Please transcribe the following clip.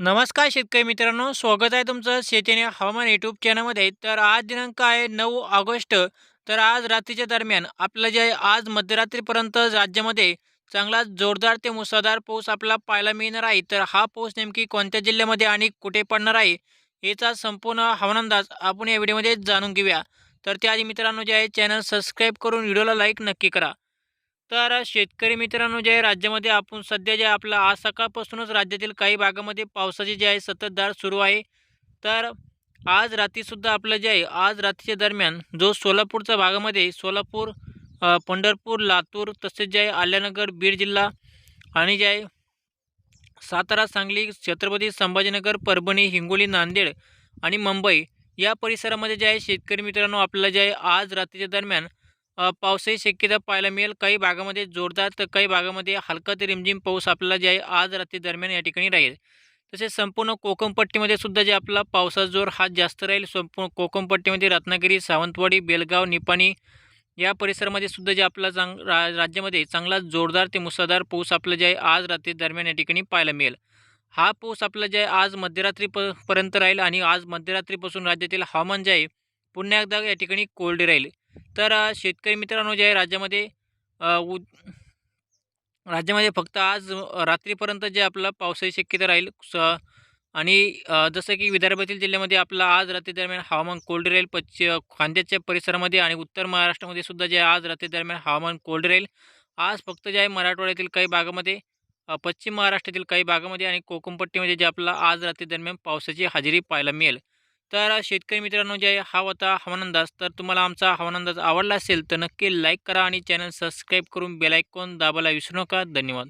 नमस्कार शेतकरी मित्रांनो स्वागत आहे तुमचं शेतीने हवामान यूट्यूब चॅनलमध्ये तर आज दिनांक आहे नऊ ऑगस्ट. तर आज रात्रीच्या दरम्यान आपलं जे आज मध्यरात्रीपर्यंत राज्यामध्ये चांगला जोरदार ते मुसळधार पाऊस आपला पाहायला मिळणार आहे. तर हा पाऊस नेमकी कोणत्या जिल्ह्यामध्ये आणि कुठे पडणार आहे याचा संपूर्ण हवामान अंदाज आपण या व्हिडिओमध्ये जाणून घेऊया. तर त्याआधी मित्रांनो जे आहे चॅनल सबस्क्राईब करून व्हिडिओला लाईक नक्की करा. तर शेतकरी मित्रांनो जे आहे राज्यामध्ये आपण सध्या जे आपलं आज सकाळपासूनच राज्यातील काही भागामध्ये पावसाची जे आहे सततधार सुरू आहे. तर आज रात्रीसुद्धा आपलं जे आहे आज रात्रीच्या दरम्यान जो सोलापूरच्या भागामध्ये सोलापूर पंढरपूर लातूर तसेच जे आहे आल्यानगर बीड जिल्हा आणि जे आहे सातारा सांगली छत्रपती संभाजीनगर परभणी हिंगोली नांदेड आणि मुंबई या परिसरामध्ये जे आहे शेतकरी मित्रांनो आपल्याला जे आहे आज रात्रीच्या दरम्यान पावसाची शक्यता पाहायला मिळेल. काही भागामध्ये जोरदार तर काही भागामध्ये हलका ते रिमझिम पाऊस आपल्याला जे आहे आज रात्री दरम्यान या ठिकाणी राहील. तसेच संपूर्ण कोकणपट्टीमध्ये सुद्धा जे आपला पावसाचा जोर हा जास्त राहील. संपूर्ण कोकणपट्टीमध्ये रत्नागिरी सावंतवाडी बेलगाव निपाणी या परिसरामध्ये सुद्धा जे आपला चांग रा राज्यामध्ये चांगला जोरदार ते मुसळधार पाऊस आपला जे आहे आज रात्री दरम्यान या ठिकाणी पाहायला मिळेल. हा पाऊस आपला जे आहे आज मध्यरात्री प पर्यंत राहील आणि आज मध्यरात्रीपासून राज्यातील हवामान जे आहे पुन्हा एकदा या ठिकाणी कोरडे राहील. तर शेतकरी मित्रांनो जे आहे राज्यामध्ये उ राज्यामध्ये फक्त आज रात्रीपर्यंत जे आपलं पावसाची शक्यता राहील स आणि जसं की विदर्भातील जिल्ह्यामध्ये आपलं आज रात्री दरम्यान हवामान कोल्ड राहील पश्चि खांद्याच्या परिसरामध्ये आणि उत्तर महाराष्ट्रामध्ये सुद्धा जे आज रात्री दरम्यान हवामान कोल्ड राहील. आज फक्त जे आहे मराठवाड्यातील काही भागामध्ये पश्चिम महाराष्ट्रातील काही भागामध्ये आणि कोकणपट्टीमध्ये जे आपला आज रात्री दरम्यान पावसाची हजेरी पाहायला मिळेल. तर शेतकरी मित्रांनो जे हा होता हवामान अंदाज तर तुम्हाला आमचा हवामान अंदाज आवडला असेल तर नक्की लाईक करा आणि चॅनल सबस्क्राईब करून बेलायकॉन दाबायला विसरू नका. धन्यवाद.